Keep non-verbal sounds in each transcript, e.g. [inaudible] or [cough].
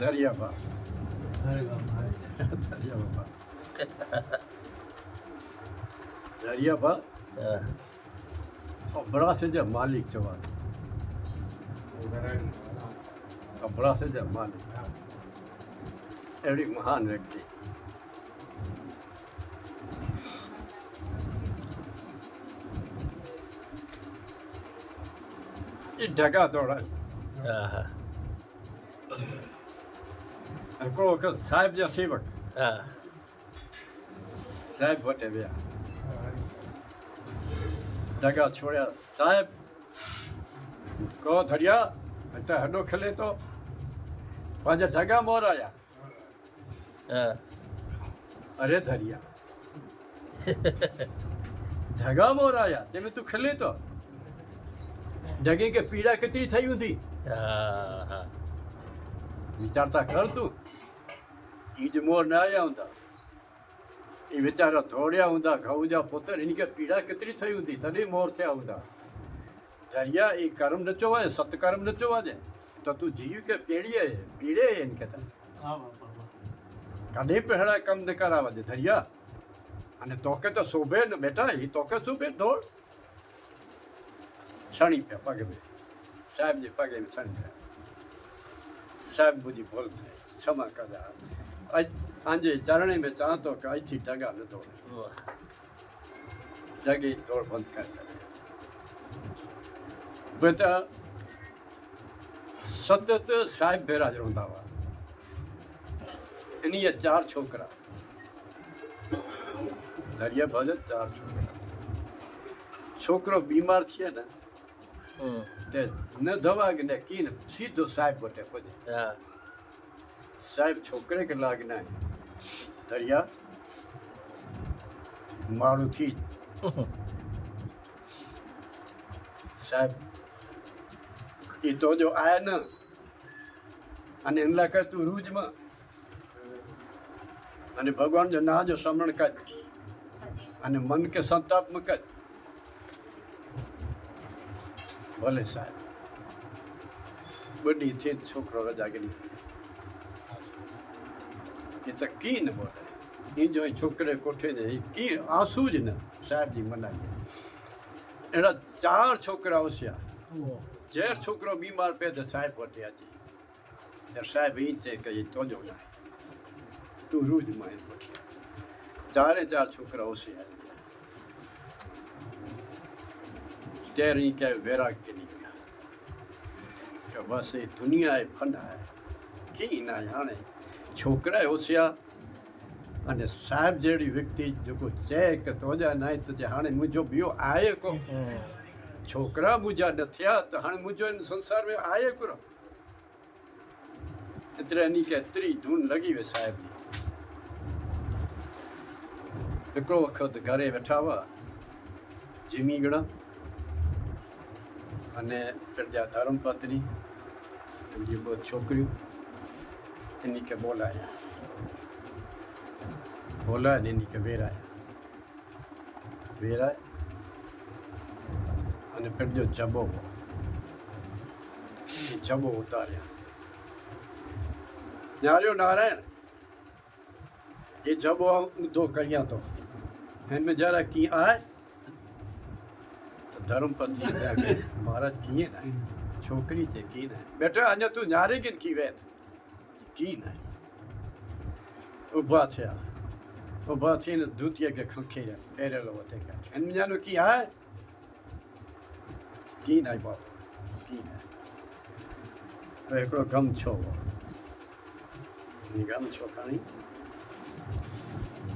દરિયા ભાગ દરિયા ભાગ દરિયા ભાગ અભળાશે જે માલિક જવાનું. અભળાશે જે માલિક. એવડી મહાન વ્યક્તિ. એ ઢગા દોડાય હા, હા. અને કોઈ વખત સાહેબ જે સેવક હા. સાહેબ વટે ગયા ઢગા છોડ્યા. સાહેબ કહો ધડિયા એટલે હડો ખેલે તો. પાછા ઢગા મોરાયા. હા. અરે ધરિયા ઢગા મોરાયા. તેમે તું ખેલે તો. ઢગે કે પીડા કેટલી થઈ હતી. વિચારતા કર તું. જ મોર ના આવ્યા હતા એ વિચારો દોડ્યા હતા ઘઉં જા પોતે એની કે પીડા કેટલી થઈ હતી તને મોર થયા હતા ધરિયા એ કર્મ નચોવા દે સત્કર્મ નચોવા દે. તો તું જીવ કે પેડીએ પીડે એને કહેતા. કને પહેલા કામ ન કરાવવા દે ધરિયા. અને તોકે તો શોભે ને બેટા એ તોકે શોભે ધોળ. છણી પે પગે બે સાહેબ જે પગે છણી પે. સાહેબ બુજી બોલ ક્ષમા કરા આજ આંજે ચરણે મેં ચાહતો કે અહીંથી ટગા ન દોડે વાહ. જગી દોડ બંધ કરી દે બેટા સતત સાહેબ ભેરા જ રોંધા વા એની એ ચાર છોકરા દરિયા ભજત ચાર છોકરા છોકરો બીમાર છે ને હમ. તે ન દવા ને કીને સીધો સાહેબ વટે પછી છોકરે કે લાગના દરિયા? મારું થી જ સાહેબ, એ તો જો આયા ન, અને એમ લાગે તું રૂજમાં. અને ભગવાન જો ના જો સમરણ કર અને મન કે સંતાપ કર ભલે સાહેબ. બધી છે છોકરો રજા ગઈ એ તો કી ન બોલે? એ જો છોકરે કોઠે છે એ કી આંસુ જ ને. સાહેબજી મનાય. એના ચાર છોકરાઓ છે. જે છોકરો બીમાર પે તો સાહેબ વટે ત્યારે સાહેબ એ છે કે એ તોજો જાય તું રૂજ માય ચારે ચાર છોકરાઓ છે ત્યારે એ કહે વૈરાગ કે નહીં ગયા. કે બસ એ દુનિયા એ ફંડા હે કી ના જાણે. છોકરા હોશિયાર. અને સાહેબ જેવી વ્યક્તિ જેકો છે કે તોજા નાય તો હાણે મુજો બીઓ આયે કો. છોકરા બુજા નથ્યા તો હાણે મુજો સંસાર મેં આયે કરો. એટલે એની કે ત્રી ધૂન લગી વે સાહેબની એકડો વખત ઘરે બેઠા હોવા જીમીગણા અને પ્રજા ધરમપત્ની બધી છોકરીઓ. એની કે બોલાયા બોલાય ને એની કે વેરાયા વેરાય અને પડ્યો જબો એ જબો ઉતાર્યા નાર્યો નારાયણ એ જબો ઊંધો કર્યા તો એમને જરા કી આય ધર્મપત્ની મહારાજ કીએ ને છોકરી છે કી ને બેટા અહીંયા તું નારે કે કી વેત કી નહીં. ઊભા થયા. ઊભા થઈને ધૂતિયા કે ખંખી પહેરેલો વધે ગયા. એને બીજાનું કી હા? કી નહીં બાપ. કી નહીં. તો એકડો ગમ છો. ગમ છો કાણી?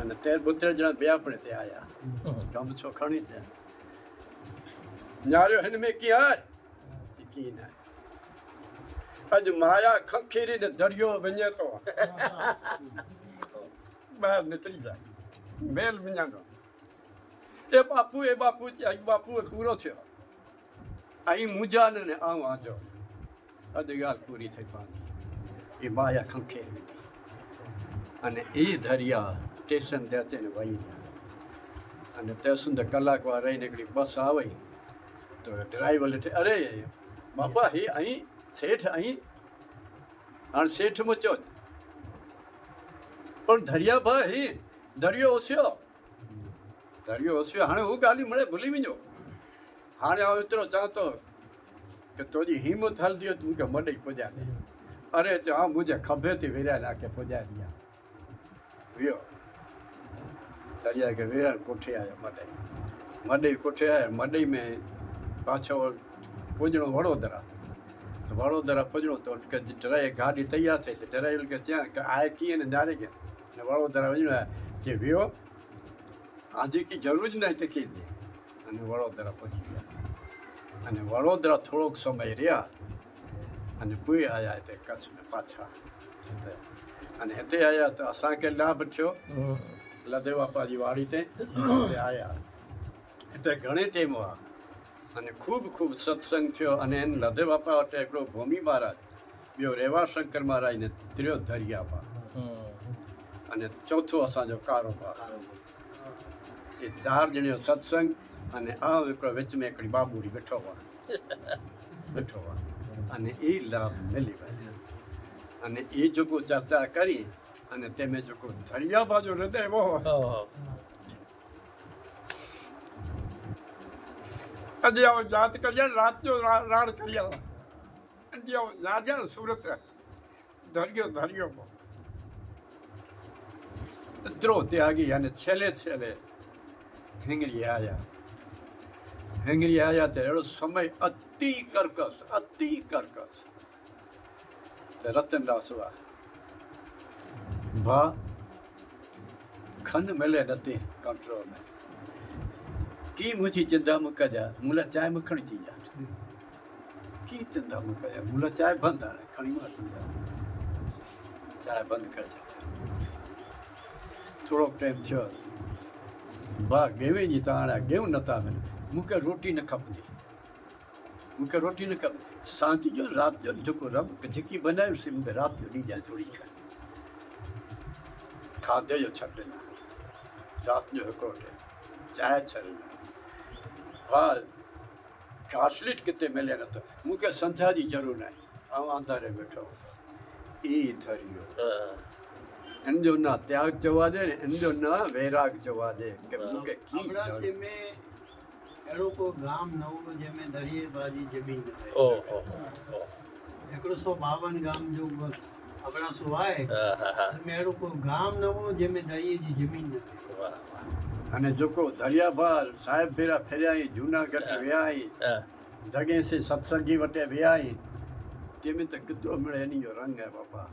અને તેર બોતેર જણા બે આપણે ત્યાં આવ્યા ગમ છો ખણી છે નાર્યો હેને મેં કી હાર કી નહીં. અજ માયા ખંખીરી ને દરિયો વञे તો બહાર નીકળી જાય મેલ વિඥાનો એ બાપુ એ બાપુ અહીં બાપુ એ પૂરો થયો અહીં મુજાને ને આવું આજો અધિકાર પૂરી થઈ પાછી એ માયા ખંખેરી અને એ ધર્યા સ્ટેશન ત્યાં તેને વહી ગયા અને ત્યાં સુધી કલાક વાર રહી નીકળી બસ આવે તો ડ્રાઈવર એટલે અરે બાપા હે અહીં શેઠ અહીં અને શેઠ મૂચ્યો પણ ધરિયાભાઈ, દરિયો ઓસ્યો. દરિયો ઓસ્યો. હાણે હું ગાલી મળે ભૂલી બીજો હાણે આ ઉતરો ચાહતો કે તોજી હિંમત હાલ દો તું કે મડે પૂજાને અરે તો આ મુજે ખભેથી વેરા નાખે પૂજારિયા વ્યો દરિયા કે વેરા કોઠે આવ્યા મડે મડે કોઠે આવ્યા મડે મેં પાછો પૂજણો વડોદરા. વડોદરા પજડો તો કે જરાય ગાડી તૈયાર થઈ તો જરાય કે ત્યાં આ કીએ ને ત્યારે કે વડોદરા પજડો કે વ્યો આજે કી જરૂર જ નહીં ટકી દે. અને વડોદરા પહોંચી ગયા. અને વડોદરા થોડોક સમય રહ્યા. અને કોઈ આવ્યા તે કચ્છને પાછા અને હેતે આવ્યા તો અસાંકે લાભ થયો. લદેવાપાજી વાડી તે આવ્યા એટલે ઘણે ટાઈમ આવ્યા અને ખૂબ ખૂબ સત્સંગ થયો અને એને લધે બાપા માટે એકડો ભૂમિ મહારાજ. બીજો રેવા શંકર મહારાજને ત્રીજો ધરિયા અને ચોથો અસાંજો કારોબાર એ ચાર જણ્યો સત્સંગ અને આ એકડો વેચ મેં એકડી બાબુડી બેઠો વા [laughs] બેઠો વા અને એ લાભ મેલી ભાઈ અને એ જોકો ચર્ચા કરી અને તેમે જોકો ધરિયા બાજુ હૃદય હો આજે આવો જાત કર્યા ને રાતનો રાડ કર્યા આજે આવો રાજા ને સુરત ધર્યો ધર્યો દ્રો ત્યાગી અને છેલ્લે છેલ્લે હિંગળી આયા. હેંગરી આવ્યા ત્યારે સમય અતિ કર્કશ અતિ કર્કશ. રતન રાસવા. ભા ખન મળે નથી કંટ્રોલમાં ટી મુછી ચંદા મુકા જા મુલા ચાય મખણી ચી જા કી ચંદા મુકા જા મુલા ચાય બંધ આણે ખણી માં જા ચાય બંધ કર જા થોડોક ટાઈમ થયો. બા ગેવે ની તાણા ગેવ નતા મને મૂકે રોટી ન ખપતી. મૂકે રોટી ન ખપ શાંતિ જો રાત જો જોકો રબ ઝીકી બનાવ્યું છે મૂકે રાત જો ડી જાય, થોડી ખાધે જો છટે ના. રાત જો હકોટે ચાય છરી ના. હા ઘાસલીટ કિતે મેલ્યા નતો હું કે સંસારી જરૂર નહીં. આમ અંધારે બેઠો. એ ધર્યો. એમજો ના ત્યાગ જવા દે ને એમજો ના વૈરાગ જવા દે. કે હું. કે હમણાં છે મેં એ લોકો ગામ નવું જે મેં દરિયે બાજી જમીન ઓહો એકડો સો બાવન ગામ જો અગણા સુવાય મેળું કોઈ ગામ નવું જે મેં દહીજી જમીન નવી. અને જોકો દરિયાભાર સાહેબ ભેરા ફેર્યા જૂનાગઢ વ્યાય જગે છે સત્સંગી વટે વ્યાય તેમે તો કીધું હમણાં એની રંગ હે બાપા.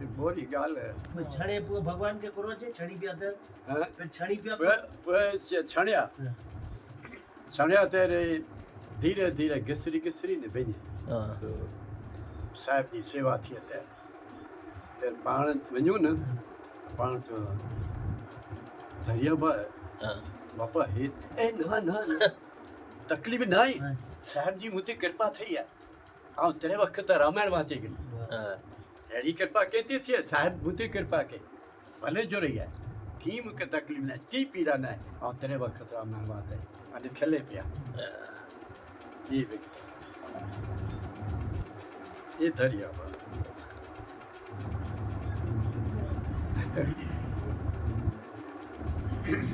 એ બોરી ગાલ હે. છણે ભગવાન કે કરો છે છણી પ્યા હે? છણી પ્યા છણ્યા. છણ્યા ત્યારે ધીરે ધીરે ઘસરી ઘસરી ને ભેજી હા સાહેબની સેવાથી હતા ત્યારે પાણત વન્યું ને પાણત દરિયાભાઈ બાપા એ એ ના ના તકલીફ નહીં સાહેબજી મુતી કૃપા થઈ ગયા. આવ ત્રણ વખત રામાયણ વાંચી ગઈ. એની કૃપા કહેતી છે સાહેબ મુતી કૃપા કે ભલે જો રહ્યા કીમ કે તકલીફ ના કી પીડા ના આવ ત્રણ વખત રામાયણ વાંચે અને છેલ્લે પ્યા એ વ્યક્તિ. એ ધરી આપણે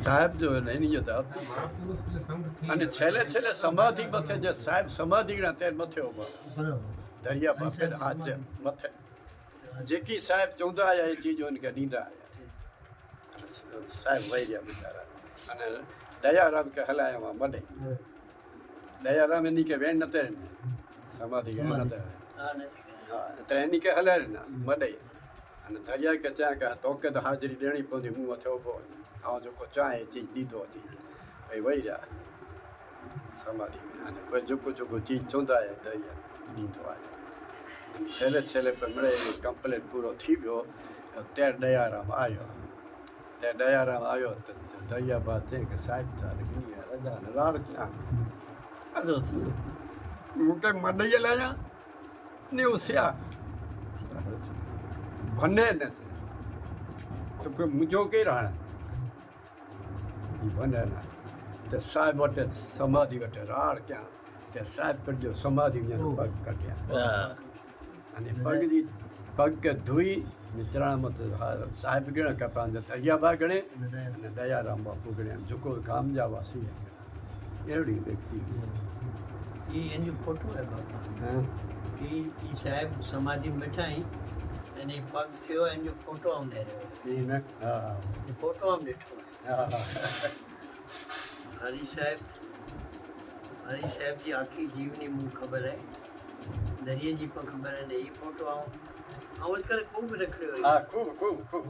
સાહેબ જો નહીં જતા અને છેલ્લે છેલ્લે સમાધિ મથે જે સાહેબ સમાધિ ના તે મથે ઊભા. દરિયા પાસે હાથ છે મથે. જેકી સાહેબ ચૌદા આયા એ ચીજો કે નીંદા આયા. સાહેબ વહી ગયા બિચારા. અને દયારામ કે હલાયામાં મને. દયારામ એની કે વેણ નતે સમાધિ વેણ નતે તો એની કે હલાર ના મડાઈ. અને ધરિયા કે ચા કે તો કે તો હાજરી દેણી પહોંચી હું અથે ઊભો આવો જો કો ચા એ ચીજ દીધો હતી ભાઈ વહી જા સમાધિ. અને કોઈ જોકો જોકો ચીજ ચોંધાય દરિયા દીધો આજે. છેલ્લે છેલ્લે પણ મળે કમ્પ્લેટ પૂરો થઈ ગયો. ત્યારે દયારામ આવ્યો. ત્યારે દયારામ આવ્યો તો દયાબા છે કે સાહેબ તારે રજા ને રાડ ક્યાં? હું કઈ મડાઈ લાયા? ને એવું છે ભને નથી તો મુજો કઈ રાણે એ ભને ના તે સાહેબ વટે સમાધિ વટે રાડ ક્યાં? તે સાહેબ કરજો સમાધિ પગ કાઢ્યા. અને પગની પગ કે ધોઈ ને ચરણામાં સાહેબ ગણે કપા દરિયાબા ગણે અને દયારામ બાપુ ગણે જોકો ગામ જવા સિંહ એવડી વ્યક્તિ. એ એનું ખોટું હે? બાપા એ એ સાહેબ સમાધિ બેઠા અને એ પગ થયો એનો ફોટો અમને રહ્યો એ ફોટો અમને બેઠો હરી સાહેબ હરી સાહેબજી આખી જીવની મને ખબર હે. દરિયાજી પણ ખબર હે ને એ ફોટો આવું. આવું અત્યારે ખૂબ રખડ્યો હા ખૂબ ખૂબ ખૂબ.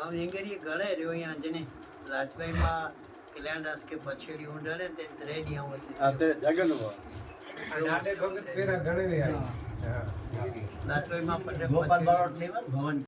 આમ એંગરીએ ગળે રહ્યો અહીંયા જેને રાજભાઈમાં કલ્યાણદાસ કે પછેડી ઊંડા ને તે ત્રેડી આવું આ તે પેરા ગણે પટેલ ગોપાલ બારોટની? ભવન